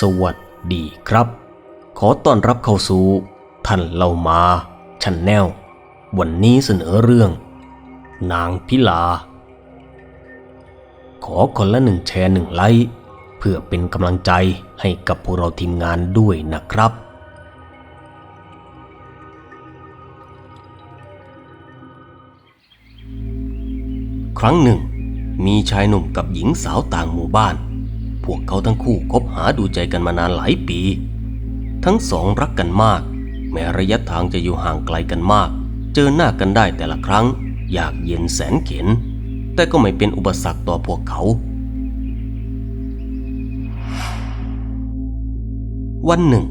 สวัสดีครับ ขอต้อนรับเข้าสู่ท่านเล่ามาชันแนลวันนี้เสนอเรื่อง นางพิลา ขอคนละหนึ่งแชร์หนึ่งไลค์เพื่อเป็นกำลังใจให้กับพวกเราทีมงานด้วยนะครับ ครั้งหนึ่ง มีชายหนุ่มกับหญิงสาวต่างหมู่บ้าน พวกเขาทั้งคู่คบหาดูใจกันมานานหลายปี ทั้งสองรักกันมาก แม้ระยะทางจะอยู่ห่างไกลกันมาก เจอหน้ากันได้แต่ละครั้ง อยากเย็นแสนเข็น แต่ก็ไม่เป็นอุปสรรคต่อพวกเขา วันหนึ่ง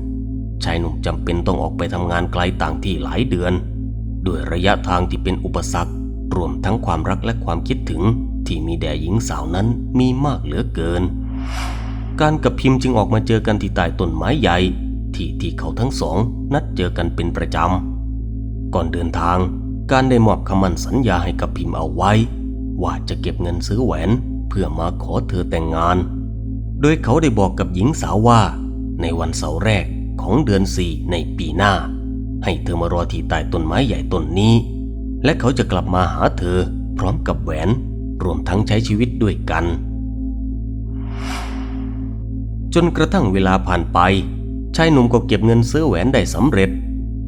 ชายหนุ่มจำเป็นต้องออกไปทำงานไกลต่างที่หลายเดือน ด้วยระยะทางที่เป็นอุปสรรค รวมทั้งความรักและความคิดถึงที่มีแด่หญิงสาวนั้นมีมากเหลือเกิน การกับพิมพ์จึงออกมาเจอกันที่ใต้ต้นไม้ใหญ่ ที่ที่เขาทั้งสองนัดเจอกันเป็นประจำ ก่อนเดินทาง การได้มอบคำมั่นสัญญาให้กับพิมพ์เอาไว้ ว่าจะเก็บเงินซื้อแหวนเพื่อมาขอเธอแต่งงาน โดยเขาได้บอกกับหญิงสาวว่า ในวันเสาร์แรกของเดือนสี่ในปีหน้า ให้เธอมารอที่ใต้ต้นไม้ใหญ่ต้นนี้ และเขาจะกลับมาหาเธอพร้อมกับแหวน รวมทั้งใช้ชีวิตด้วยกัน จนกระทั่งเวลาผ่านไป ชายหนุ่มก็เก็บเงินซื้อแหวนได้สำเร็จ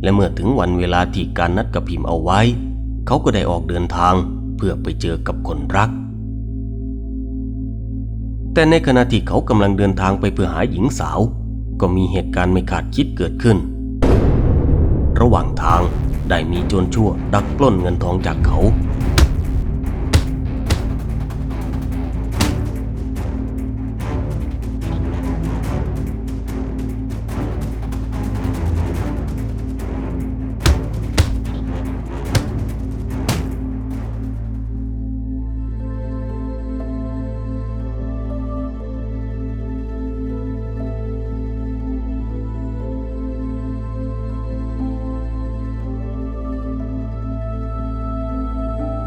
และเมื่อถึงวันเวลาที่การนัดกับพิมพ์เอาไว้ เขาก็ได้ออกเดินทางเพื่อไปเจอกับคนรัก แต่ในขณะที่เขากำลังเดินทางไปเพื่อหาหญิงสาว ก็มีเหตุการณ์ไม่คาดคิดเกิดขึ้น ระหว่างทางได้มีโจรชั่วดักปล้นเงินทองจากเขา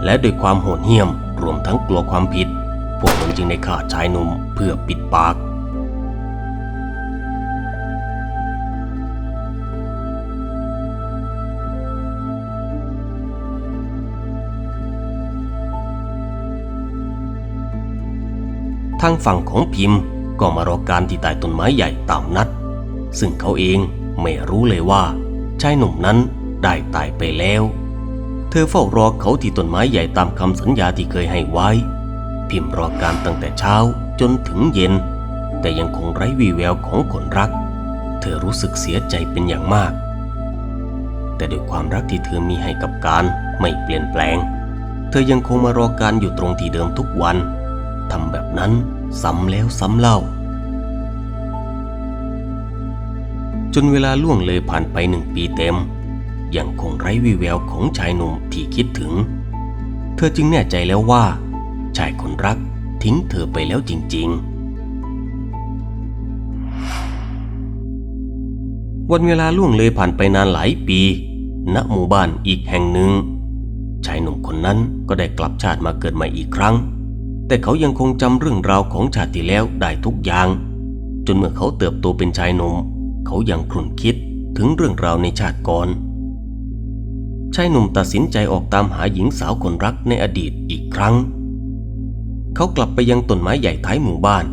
และด้วยความโหดเหี้ยมรวมทั้งกลัวความผิด พวกมันจึงได้ฆ่าชายหนุ่มเพื่อปิดปาก ทางฝั่งของพิมพ์ก็มารอการที่ใต้ต้นไม้ใหญ่ตามนัด ซึ่งเขาเองไม่รู้เลยว่าชายหนุ่มนั้นได้ตายไปแล้ว เธอเฝ้ารอเขาที่ต้นไม้ใหญ่ตามคำสัญญาที่เคยให้ไว้ พิมพ์รอการตั้งแต่เช้าจนถึงเย็น แต่ยังคงไร้วี่แววของคนรัก เธอรู้สึกเสียใจเป็นอย่างมาก แต่ด้วยความรักที่เธอมีให้กับการไม่เปลี่ยนแปลง เธอยังคงมารอการอยู่ตรงที่เดิมทุกวันทำแบบนั้นซ้ำแล้วซ้ำเล่า จนเวลาล่วงเลยผ่านไปหนึ่งปีเต็ม ยังคงไร้วี่แววของชายหนุ่มที่คิดถึง เธอจึงแน่ใจแล้วว่า ชายคนรักทิ้งเธอไปแล้วจริง ๆ วันเวลาล่วงเลยผ่านไปนานหลายปี ณหมู่บ้านอีกแห่งหนึ่ง ชายหนุ่มคนนั้นก็ได้กลับชาติมาเกิดใหม่อีกครั้ง แต่เขายังคงจำเรื่องราวของชาติที่แล้วได้ทุกอย่าง จนเมื่อเขาเติบโตเป็นชายหนุ่ม เขายังคลุ่นคิดถึงเรื่องราวในชาติก่อน ชายหนุ่มตัดสินใจออกตามหาหญิงสาวคนรักในอดีตอีกครั้ง เขากลับไปยังต้นไม้ใหญ่ท้ายหมู่บ้าน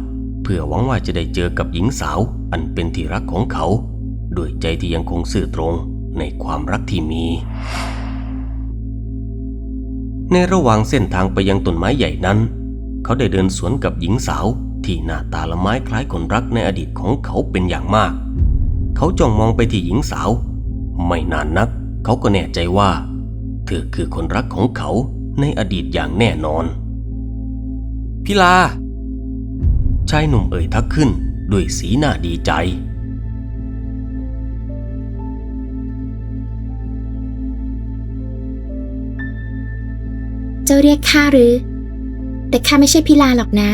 เพื่อหวังว่าจะได้เจอกับหญิงสาวอันเป็นที่รักของเขา ด้วยใจที่ยังคงซื่อตรงในความรักที่มี ในระหว่างเส้นทางไปยังต้นไม้ใหญ่นั้น เขาได้เดินสวนกับหญิงสาวที่หน้าตาละไม้คล้ายคนรักในอดีตของเขาเป็นอย่างมาก เขาจ้องมองไปที่หญิงสาว ไม่นานนัก เขาก็แน่ใจว่า เธอคือคนรักของเขาในอดีตอย่างแน่นอน พิลา ชายหนุ่มเอ่ยทักขึ้นด้วยสีหน้าดีใจ เจ้าเรียกข้าหรือ แต่ข้าไม่ใช่พิลาหรอกนะ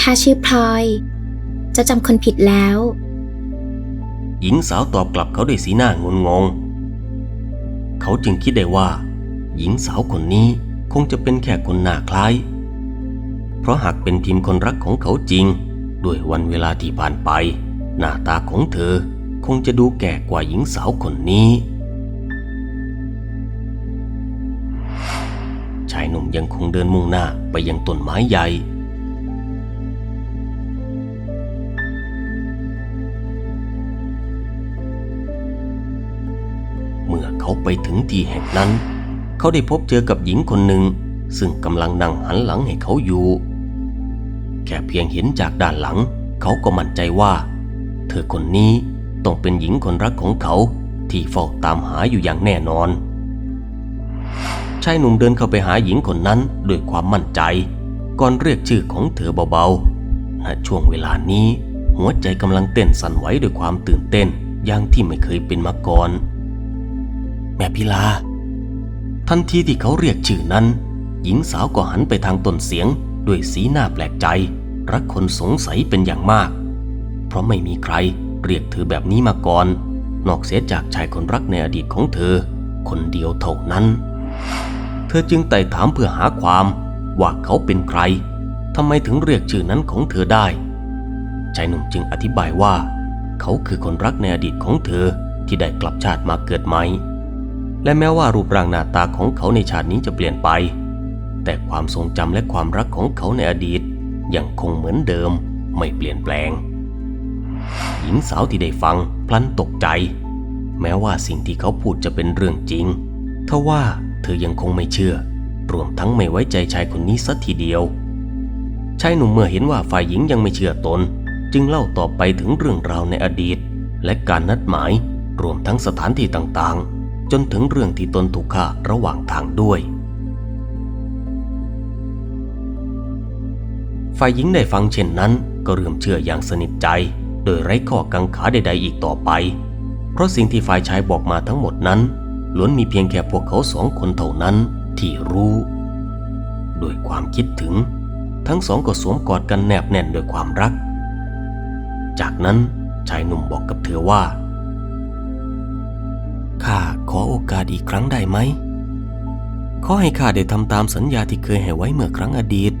ข้าชื่อพลอย เจ้าจำคนผิดแล้ว หญิงสาวตอบกลับเขาด้วยสีหน้างุนงง เขาจึงคิดได้ว่า หญิงสาวคนนี้คงจะเป็นแค่คนหน้าคล้าย เพราะหากเป็นพิมพ์คนรักของเขาจริง ด้วยวันเวลาที่ผ่านไป หน้าตาของเธอคงจะดูแก่กว่าหญิงสาวคนนี้ชายหนุ่มยังคงเดินมุ่งหน้าไปยังต้นไม้ใหญ่ ไปถึงที่แห่งนั้น เขาได้พบเจอกับหญิงคนหนึ่ง ซึ่งกำลังนั่งหันหลังให้เขาอยู่ แค่เพียงเห็นจากด้านหลัง เขาก็มั่นใจว่า เธอคนนี้ต้องเป็นหญิงคนรักของเขาที่เฝ้าตามหาอยู่อย่างแน่นอน ชายหนุ่มเดินเข้าไปหาหญิงคนนั้นด้วยความมั่นใจ ก่อนเรียกชื่อของเธอเบาๆณช่วงเวลานี้ หัวใจกำลังเต้นสั่นไหวด้วยความตื่นเต้นอย่างที่ไม่เคยเป็นมาก่อน แม่พิลา ทันทีที่เขาเรียกชื่อนั้น หญิงสาวก็หันไปทางต้นเสียง ด้วยสีหน้าแปลกใจ รักคนสงสัยเป็นอย่างมาก เพราะไม่มีใครเรียกเธอแบบนี้มาก่อน นอกเสียจากชายคนรักในอดีตของเธอ คนเดียวเท่านั้น เธอจึงไต่ถามเพื่อหาความ ว่าเขาเป็นใครทำไมถึงเรียกชื่อนั้นของเธอได้ชายหนุ่มจึงอธิบายว่า เขาคือคนรักในอดีตของเธอที่ได้กลับชาติมาเกิดใหม่ และแม้ว่ารูปร่างหน้าตาของเขาในชาตินี้จะเปลี่ยนไป แต่ความทรงจำและความรักของเขาในอดีต ยังคงเหมือนเดิมไม่เปลี่ยนแปลง หญิงสาวที่ได้ฟังพลันตกใจ แม้ว่าสิ่งที่เขาพูดจะเป็นเรื่องจริงทว่าเธอยังคงไม่เชื่อ รวมทั้งไม่ไว้ใจชายคนนี้สัทีเดียวชายหนุ่มเมื่อเห็นว่าฝ่ายหญิงยังไม่เชื่อตน จึงเล่าต่อไปถึงเรื่องราวในอดีต และการนัดหมายรวมทั้งสถานที่ต่างๆ จนถึงเรื่องที่ตนถูกฆ่าระหว่างทางด้วย ฝ่ายหญิงได้ฟังเช่นนั้นก็เริ่มเชื่ออย่างสนิทใจ โดยไร้ข้อกังขาใดๆอีกต่อไป เพราะสิ่งที่ฝ่ายชายบอกมาทั้งหมดนั้นล้วนมีเพียงแค่พวกเขาสองคนเท่านั้นที่รู้ด้วยความคิดถึง ทั้งสองก็สวมกอดกันแนบแน่นด้วยความรัก จากนั้นชายหนุ่มบอกกับเธอว่า อโอกาสอีกครั้งได้ไหมขอให้ข้าได้ทำตามสัญญาที่เคยให้ไว้เมื่อครั้งอดีต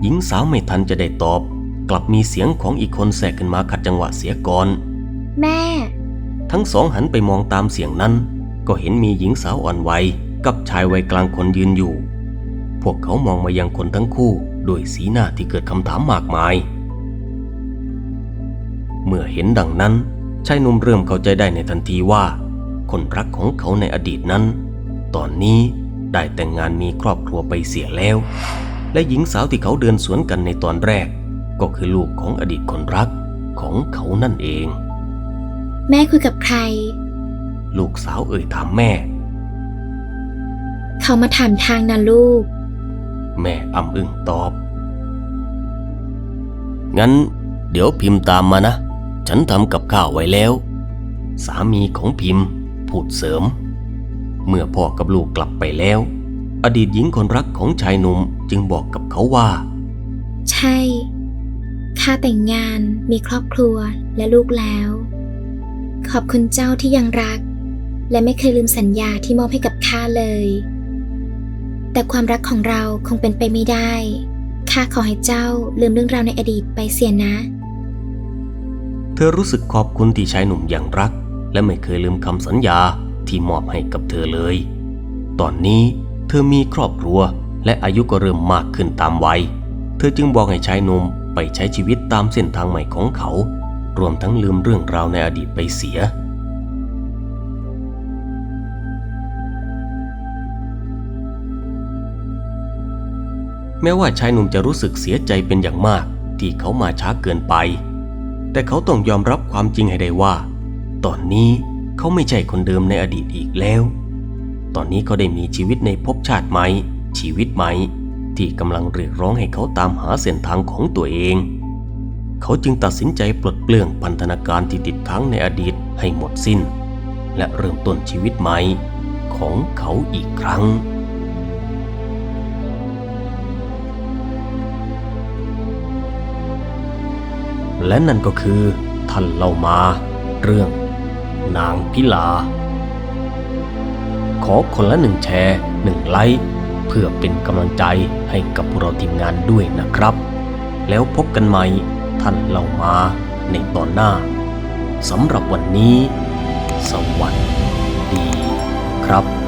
หญิงสาวไม่ทันจะได้ตอบ กลับมีเสียงของอีกคนแทรกขึ้นมาขัดจังหวะเสียก่อน แม่ ทั้งสองหันไปมองตามเสียงนั้น ก็เห็นมีหญิงสาวอ่อนวัยกับชายวัยกลางคนยืนอยู่ พวกเขามองมายังคนทั้งคู่ด้วยสีหน้าที่เกิดคำถามมากมาย เมื่อเห็นดังนั้นชายหนุ่มเริ่มเข้าใจได้ในทันทีว่า คนรักของเขาในอดีตนั้น ตอนนี้ได้แต่งงานมีครอบครัวไปเสียแล้ว และหญิงสาวที่เขาเดินสวนกันในตอนแรก ก็คือลูกของอดีตคนรักของเขานั่นเอง แม่คุยกับใคร ลูกสาวเอ่ยถามแม่ เขามาถามทางนะลูก แม่อำอึ้งตอบ งั้นเดี๋ยวพิมพ์ตามมานะ ฉันทำกับข้าวไว้แล้ว สามีของพิมพ์พูดเสริม เมื่อพ่อกับลูกกลับไปแล้ว อดีตหญิงคนรักของชายหนุ่มจึงบอกกับเขาว่า ใช่ ข้าแต่งงานมีครอบครัวและลูกแล้ว ขอบคุณเจ้าที่ยังรัก และไม่เคยลืมสัญญาที่มอบให้กับข้าเลย แต่ความรักของเราคงเป็นไปไม่ได้ข้าขอให้เจ้าลืมเรื่องราวในอดีตไปเสียนะ เธอรู้สึกขอบคุณที่ชายหนุ่มอย่างรัก และไม่เคยลืมคำสัญญาที่มอบให้กับเธอเลย ตอนนี้เธอมีครอบครัวและอายุก็เริ่มมากขึ้นตามวัย เธอจึงบอกให้ชายหนุ่มไปใช้ชีวิตตามเส้นทางใหม่ของเขา รวมทั้งลืมเรื่องราวในอดีตไปเสีย แม้ว่าชายหนุ่มจะรู้สึกเสียใจเป็นอย่างมากที่เขามาช้าเกินไป แต่เขาต้องยอมรับความจริงให้ได้ว่า ตอนนี้เขาไม่ใช่คนเดิมในอดีตอีกแล้ว ตอนนี้เขาได้มีชีวิตในภพชาติใหม่ ชีวิตใหม่ ที่กำลังเรียกร้องให้เขาตามหาเส้นทางของตัวเอง เขาจึงตัดสินใจปลดเปลื้องพันธนาการที่ติดค้างในอดีตให้หมดสิ้น และเริ่มต้นชีวิตใหม่ของเขาอีกครั้ง และนั่นก็คือท่านเล่ามา เรื่อง นางพิลา ขอคนละหนึ่งแชร์หนึ่งไลค์เพื่อเป็นกำลังใจให้กับพวกเราทีมงานด้วยนะครับ แล้วพบกันใหม่ท่านเล่ามาในตอนหน้าสำหรับวันนี้ สวัสดีครับ